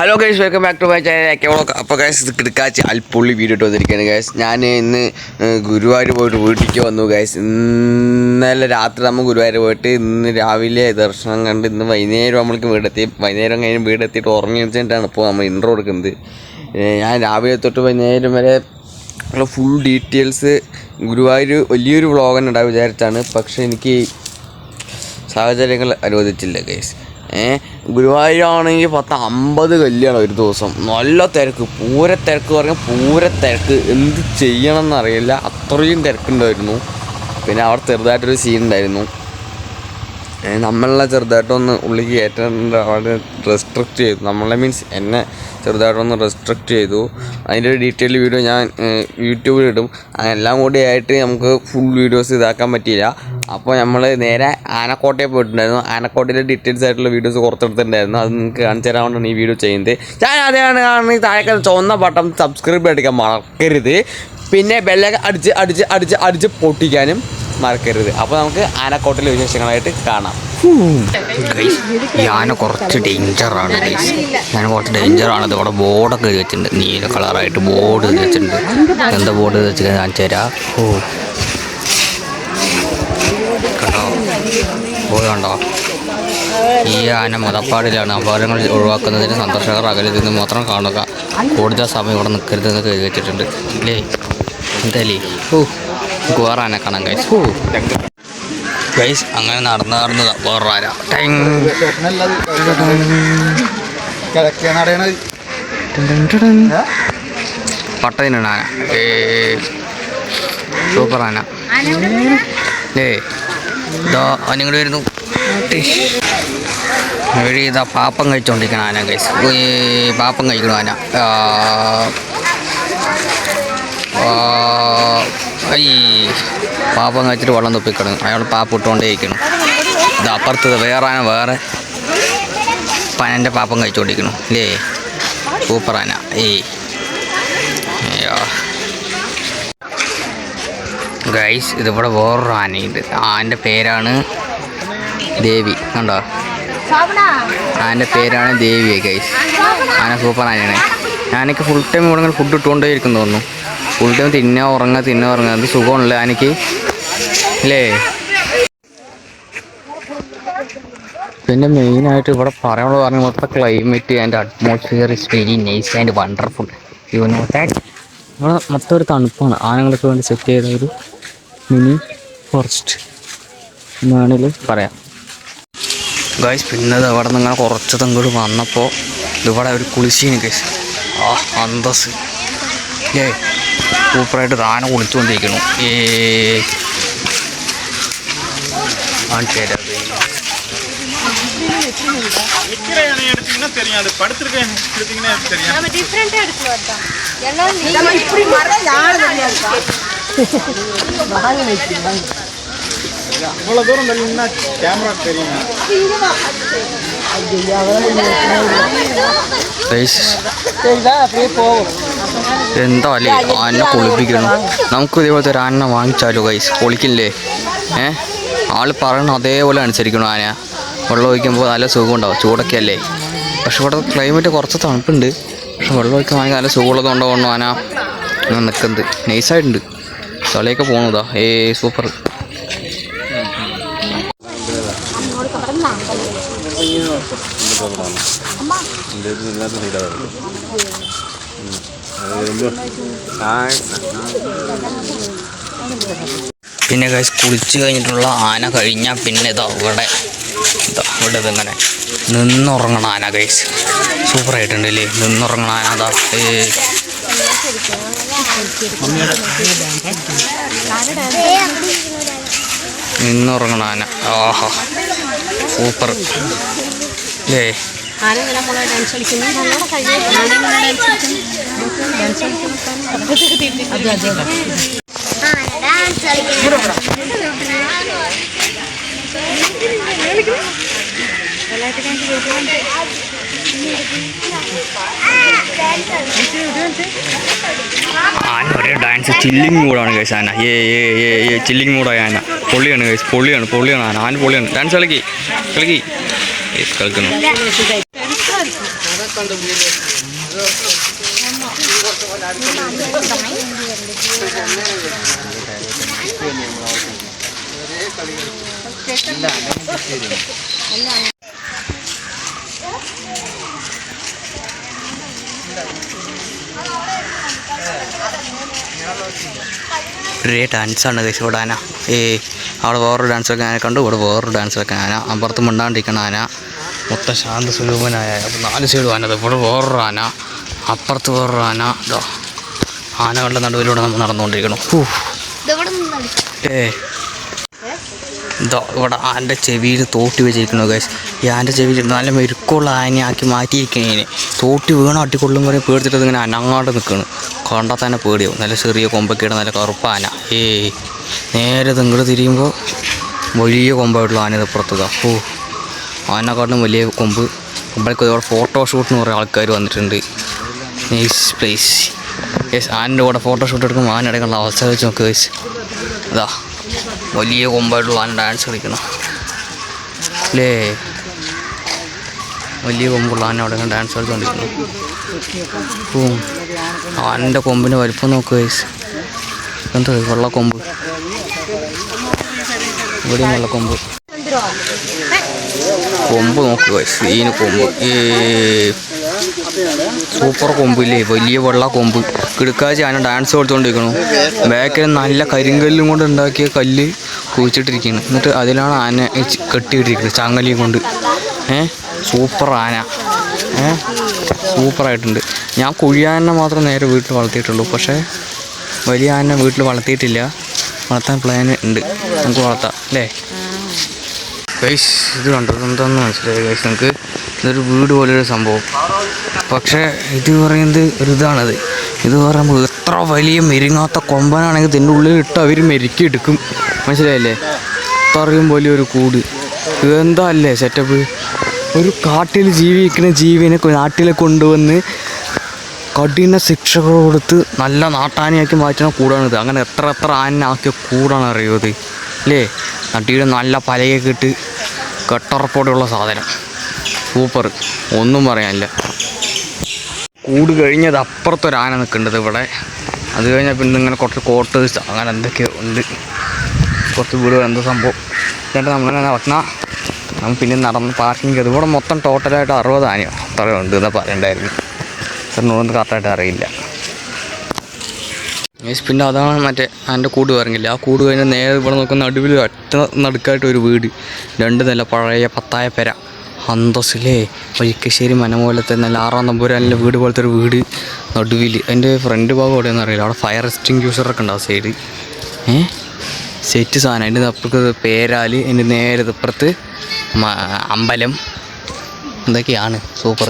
Hello guys welcome back to my channel അപ്പോൾ guys ഇത് കിടക്കാച്ച് അൽപ്പുള്ളി വീഡിയോ ഇട്ട് വന്നിരിക്കുകയാണ് ഗൈസ് ഞാൻ ഇന്ന് ഏഹ്, ഗുരുവായൂർ പോയിട്ട് വീട്ടിലേക്ക് വന്നു ഗൈസ് ഇന്നലെ രാത്രി നമ്മൾ ഗുരുവായൂർ പോയിട്ട് ഇന്ന് രാവിലെ ദർശനം കണ്ട് ഇന്ന് വൈകുന്നേരം നമ്മൾക്ക് വീടെത്തി. വൈകുന്നേരം കഴിഞ്ഞ് വീടെത്തിയിട്ട് ഉറങ്ങി വെച്ചിട്ടാണ് ഇപ്പോൾ നമ്മൾ ഇൻട്രോ കൊടുക്കുന്നത് ഞാൻ രാവിലെ തൊട്ട് വൈകുന്നേരം വരെ ഫുൾ ഡീറ്റെയിൽസ് ഗുരുവായൂർ വലിയൊരു വ്ളോഗ് തന്നെ ഉണ്ടാകും വിചാരിച്ചാണ്. പക്ഷേ എനിക്ക് സാഹചര്യങ്ങൾ അനുവദിച്ചില്ല ഗൈസ് ഏ ഗുരുവായൂരാണെങ്കിൽ പത്ത് അമ്പത് കല്യാണം ഒരു ദിവസം. നല്ല തിരക്ക്. പൂര തിരക്ക് പറഞ്ഞാൽ പൂര തിരക്ക്. എന്ത് ചെയ്യണം എന്നറിയില്ല അത്രയും തിരക്കുണ്ടായിരുന്നു. പിന്നെ അവിടെ ചെറുതായിട്ടൊരു സീൻ ഉണ്ടായിരുന്നു. നമ്മളെ ചെറുതായിട്ടൊന്ന് ഉള്ളിൽ കയറ്റേണ്ട അവിടെ റെസ്ട്രിക്റ്റ് ചെയ്തു. നമ്മളെ മീൻസ് എന്നെ ചെറുതായിട്ടൊന്ന് റെസ്ട്രിക്റ്റ് ചെയ്തു. അതിന്റെ ഒരു ഡീറ്റെയിൽ വീഡിയോ ഞാൻ യൂട്യൂബിൽ ഇടും. എല്ലാം കൂടി ആയിട്ട് നമുക്ക് ഫുൾ വീഡിയോസ് ഇതാക്കാൻ പറ്റിയില്ല. അപ്പോൾ നമ്മൾ നേരെ ആനക്കോട്ടയിൽ പോയിട്ടുണ്ടായിരുന്നു. ആനക്കോട്ടയിലെ ഡീറ്റെയിൽസ് ആയിട്ടുള്ള വീഡിയോസ് കുറച്ചെടുത്തിട്ടുണ്ടായിരുന്നു. അത് നിങ്ങൾക്ക് കാണിച്ചു തരാൻ ഈ വീഡിയോ ചെയ്യുന്നത്. ഞാൻ അതാണ് കാണുന്നത്. താഴെ ചുവന്ന ബട്ടൺ സബ്സ്ക്രൈബ് അടിക്കാൻ മറക്കരുത്. പിന്നെ ബെല്ലൊക്കെ അടിച്ച് അടിച്ച് അടിച്ച് അടിച്ച് പൊട്ടിക്കാനും മറക്കരുത്. അപ്പോൾ നമുക്ക് ആനക്കോട്ടിലെ വിശേഷങ്ങളായിട്ട് കാണാം. ഈ ആന കുറച്ച് ഡേഞ്ചറാണ് ഞാൻ കുറച്ച് ഡേഞ്ചറാണ് ഇവിടെ ബോർഡൊക്കെ എഴുതി വെച്ചിട്ടുണ്ട്. നീല കളറായിട്ട് ബോർഡ് എഴുതി വെച്ചിട്ടുണ്ട്. എന്താ ബോർഡ് എഴുതി വെച്ചിട്ട് ഞാൻ ചേരാ ഓ. കണ്ടോ? ബോർഡ് ഈ ആന മതപ്പാടിലാണ് അപകടങ്ങൾ ഒഴിവാക്കുന്നതിന് സന്ദർശകർ അകലിൽ നിന്ന് മാത്രം കാണുക. കൂടുതൽ സമയം ഇവിടെ നിൽക്കരുതെന്ന് എഴുതി വെച്ചിട്ടുണ്ട്. അല്ലേ എന്തായാലേ ഓ. നമുക്ക് കാണാൻ ഗൈസ് ഓ ഗൈസ് അങ്ങനെ നടന്ന് നടന്നതാ ഗോറാന പട്ടതിനാണ് ഏ സൂപ്പർ ആന. ഏ ഇതാ അനിങ്ങോട് വരുന്നു. വഴി ഇതാ പാപ്പം കഴിച്ചോണ്ടിരിക്കണം ആന ഗൈസ് പാപ്പം കഴിക്കണം ആന. ഐ. പാപ്പം കഴിച്ചിട്ട് വെള്ളം തുപ്പിക്കണം അയാൾ പാപ്പ് ഇട്ടുകൊണ്ടേ ഇരിക്കണം ഇത് അപ്പുറത്ത് വേറെ ആന വേറെ പനന്റെ പാപ്പം കഴിച്ചുകൊണ്ടിരിക്കണം ഇല്ലേ? സൂപ്പർ ആന. ഏയ് അയ്യോ. ഗൈസ് ഇതിവിടെ വേറൊരു ആനയുണ്ട്. ആന്റെ പേരാണ് ദേവി. കണ്ടോ? ആന്റെ പേരാണ് ദേവി ഗൈസ് ആന സൂപ്പർ ആനയാണ്. ആനയ്ക്ക് ഫുൾ ടൈം ഇവിടെ ഫുഡ് ഇട്ടുകൊണ്ടേ ഇരിക്കും തോന്നുന്നു. ഫുൾ ടൈം ഉറങ്ങ ഉറങ്ങുക ഉറങ്ങ. ഉറങ്ങുക അത് സുഖമുണ്ട് എനിക്ക് അല്ലേ? പിന്നെ മെയിനായിട്ട് ഇവിടെ പറയാനുള്ളത് പറഞ്ഞാൽ മൊത്തം climate and atmosphere is very nice and wonderful you know that ഇവിടെ മൊത്തം ഒരു തണുപ്പാണ്. ആനകൾക്ക് വേണ്ടി സെറ്റ് ചെയ്ത ഒരു മിനി ഫോറസ്റ്റ് എന്നാണിൽ പറയാം. ഗൈസ് പിന്നെ അവിടെ നിന്ന് ഇങ്ങനെ കുറച്ച് തങ്ങോട്ട് വന്നപ്പോൾ ഇവിടെ ഒരു കുളിശീന് ഗൈസ് ആ അന്തസ് ഏ സൂപ്പറായിട്ട് ആന കുളിച്ചുകൊണ്ടിരിക്കുന്നു ഏ കാണിച്ചു തരാം நிக்கிறையான எடுத்தீங்கன்னா தெரியும் அது படுத்திருக்கேன் எடுத்தீங்கன்னா தெரியும் நம்ம டிஃப்ரெண்டா எடுத்துட்டு എന്താ അല്ലേ ആന്ന കുളിപ്പിക്കുന്നു. നമുക്ക് ഇതേപോലത്തെ ഒരു ആനെ വാങ്ങിച്ചാലോ ഗൈസ് കുളിക്കില്ലേ? ഏ? ആൾ പറയണ അതേപോലെ അനുസരിക്കണം ആന. വെള്ളം ഒഴിക്കുമ്പോൾ നല്ല സുഖം ഉണ്ടാവും ചൂടൊക്കെ അല്ലേ? പക്ഷെ ഇവിടെ ക്ലൈമറ്റ് കുറച്ച് തണുപ്പുണ്ട്. പക്ഷെ വെള്ളം ഒഴിക്കാൻ നല്ല സുഖമുള്ളത് കൊണ്ടോ കൊണ്ടോ ആന. നിൽക്കുന്നത് നൈസായിട്ടുണ്ട് തലയൊക്കെ പോകുന്നതാ ഏ സൂപ്പർ അമ്മ പിന്നെ ഗൈസ് കുളിച്ച് കഴിഞ്ഞിട്ടുള്ള ആന കഴിഞ്ഞാൽ പിന്നെ ഇതാ ഇവിടെ ഇതാ ഇവിടെ ഇതിങ്ങനെ നിന്നുറങ്ങണ ആന ഗൈസ് സൂപ്പറായിട്ടുണ്ട് അല്ലേ? നിന്നുറങ്ങണ ആന അതാ നിന്നുറങ്ങണ ആന. ആഹാ. സൂപ്പർ ഏ ആരെങ്കിലും നമ്മളെ ഡാൻസ് കളിക്കുന്നു? നല്ലോണം കഴിയും ആരെങ്കിലും ഡാൻസ് കളിക്കുന്നു. അതെ അതെ ഡാൻസ് ഒരേ ഡാൻസ് ചില്ലിങ് മൂഡാണ് കേസ് ആന. ഏ ഏ ഏ ഏ ചില്ലിങ് മൂഡായ ആന. പൊള്ളിയാണ് കേസ് പൊള്ളിയാണ് പൊള്ളിയാണ് ആന. ആന പൊള്ളിയാണ് ഡാൻസ് കളിക്കി കളിക്കി. യെസ് കളിക്കുന്നു ഒരേ ഡാൻസാണ് കഴിച്ച് ഇവിടെ ആന. ഏ അവിടെ വേറൊരു ഡാൻസൊക്കെ ആന കണ്ടു. ഇവിടെ വേറൊരു ഡാൻസൊക്കെ ആന. അപ്പുറത്ത് മിണ്ടാണ്ടിരിക്കണ ആന. മൊത്തം ശാന്ത സ്വരൂപനായ നാല് സൈഡും ആന. ഇവിടെ വേറൊരു ആന. അപ്പുറത്ത് വേറൊരു ആന. ഇതോ ആനകളുടെ നടുവിലൂടെ നമ്മൾ നടന്നുകൊണ്ടിരിക്കണം ഏ. ഇതോ ഇവിടെ ആന്റെ ചെവിയിൽ തോട്ടി വെച്ചിരിക്കുന്നു ഗൈസ് ഈ ആന്റെ ചെവിയിൽ നല്ല മെരുക്കുള്ള ആനയാക്കി മാറ്റിയിരിക്കണേനെ തോട്ടി വീണ അട്ടിക്കൊള്ളും പറയും പേടിച്ചിട്ട് ഇങ്ങനെ അനങ്ങാണ്ട് നിൽക്കണം കണ്ടാൽ തന്നെ പേടിയാവും. നല്ല ചെറിയ കൊമ്പൊക്കെയുടെ നല്ല കറുപ്പാന ഏയ്. നേരെ തിങ്കൾ തിരിയുമ്പോൾ വലിയ കൊമ്പായിട്ടുള്ള ആന ഇപ്പുറത്തുക ഓ ആനക്കാട്ടിലും വലിയ കൊമ്പ്. ഫോട്ടോ ഷൂട്ട് എന്ന് കുറേ ആൾക്കാർ വന്നിട്ടുണ്ട്. നൈസ് പ്ലേസ് യെസ് ആനിന്റെ കൂടെ ഫോട്ടോ ഷൂട്ട് എടുക്കുമ്പോൾ ആന എടുക്കാനുള്ള അവസ്ഥ വെച്ച് നോക്ക് വെച്ച് അതാ വലിയ കൊമ്പായിട്ടുള്ള ആന ഡാൻസ് കളിക്കണം. അല്ലേ? വലിയ കൊമ്പുള്ള ആന അവിടെ ഡാൻസ് ഓ ആനന്റെ കൊമ്പിന്റെ വലിപ്പം നോക്കുക വെച്ച് എന്താ? വെള്ളക്കൊമ്പ് ഇവിടെയും വെള്ളക്കൊമ്പ് കൊമ്പ് നോക്കുക സീന് കൊമ്പ്. ഏ സൂപ്പർ കൊമ്പില്ലേ? വലിയ വെള്ള കൊമ്പ്. കിടക്കാച്ചി ആന ഡാൻസ് കളിച്ചുകൊണ്ടിരിക്കണു ബാക്കിൽ നല്ല കരിങ്കല്ലും കൊണ്ട് ഉണ്ടാക്കിയ കല്ല് കുഴിച്ചിട്ടിരിക്കുന്നു. എന്നിട്ട് അതിലാണ് ആന കെട്ടിയിട്ടിരിക്കുന്നത് ചങ്ങലിയും കൊണ്ട്. ഏ? സൂപ്പർ ആന. ഏ? സൂപ്പറായിട്ടുണ്ട് ഞാൻ കുഴിയാനെ മാത്രം നേരെ വീട്ടിൽ വളർത്തിയിട്ടുള്ളൂ. പക്ഷേ വലിയ ആന വീട്ടിൽ വളർത്തിയിട്ടില്ല. വളർത്താൻ പ്ലാൻ ഉണ്ട്. നമുക്ക് വളർത്താം. അല്ലേ? ഗൈസ് ഇത് കണ്ടത് എന്താണെന്ന് മനസ്സിലായി ഗൈസ് നമുക്ക് ഇതൊരു വീട് പോലൊരു സംഭവം. പക്ഷേ ഇത് പറയുന്നത് ഒരു ഇതാണത് ഇത് പറയുമ്പോൾ എത്ര വലിയ മെരുങ്ങാത്ത കൊമ്പനാണെങ്കിൽ ഇതിന്റെ ഉള്ളിൽ ഇട്ട് അവർ മെരുക്കി എടുക്കും മനസ്സിലായില്ലേ അത്രയും വലിയൊരു കൂട്. ഇതെന്താ അല്ലേ സെറ്റപ്പ് ഒരു കാട്ടിൽ ജീവിക്കുന്ന ജീവിനെ നാട്ടിലെ കൊണ്ടുവന്ന് കഠിന ശിക്ഷകൾ കൊടുത്ത് നല്ല നാട്ടാനയാക്കി മാറ്റുന്ന കൂടാണിത്. അങ്ങനെ എത്ര എത്ര ആനയാക്കിയ കൂടാണ് അറിയുന്നത് അല്ലേ നട്ടിയുടെ നല്ല പലയൊക്കെ ഇട്ട് കെട്ടുറപ്പോടെയുള്ള സാധനം. സൂപ്പർ ഒന്നും പറയാനില്ല. കൂട് കഴിഞ്ഞത് അപ്പുറത്തൊരാന നിൽക്കേണ്ടത് ഇവിടെ. അത് കഴിഞ്ഞാൽ പിന്നെ ഇങ്ങനെ കുറച്ച് കോട്ടേഴ്സ് അങ്ങനെ എന്തൊക്കെയോ ഉണ്ട്. കുറച്ച് വീടുകൾ എന്താ സംഭവം. എന്നിട്ട് നമ്മളിങ്ങനെ നടക്കണം നമ്മൾ പിന്നെ നടന്ന് പാർക്കിംഗ് ചെയ്ത്. ഇവിടെ മൊത്തം ടോട്ടലായിട്ട് അറുപത് ആനയോ അത്രയോ ഉണ്ട് എന്നാൽ പറയണ്ടായിരുന്നു. സാറിനൊന്നും കറക്റ്റായിട്ട് അറിയില്ല. യെസ് പിന്നെ അതാണ് മറ്റേ എന്റെ കൂട് പറഞ്ഞില്ല? ആ കൂട് കഴിഞ്ഞാൽ നേരെ ഇവിടെ നോക്കുന്ന നടുവിൽ ഒറ്റ നടുക്കായിട്ട് ഒരു വീട്. രണ്ട് നില പഴയ പത്തായ പെര. അന്തസ്സിലേ വഴിക്കശ്ശേരി മന പോലത്തെ നല്ല ആറാം നമ്പൂരാനിലെ വീട് പോലത്തെ ഒരു വീട് നടുവിൽ എന്റെ ഫ്രണ്ട് ഭാഗം എവിടെയെന്ന് അറിയില്ല. അവിടെ ഫയർ എക്സ്റ്റിങ്ക്യൂസറൊക്കെ ഉണ്ട് ആ സൈഡ് ഏ? സെറ്റ് സാധനം. അതിന്റെ അപ്പുറത്ത് പേരാൽ അതിന്റെ നേരെ ഇപ്പുറത്ത് അമ്പലം. എന്തൊക്കെയാണ് സൂപ്പർ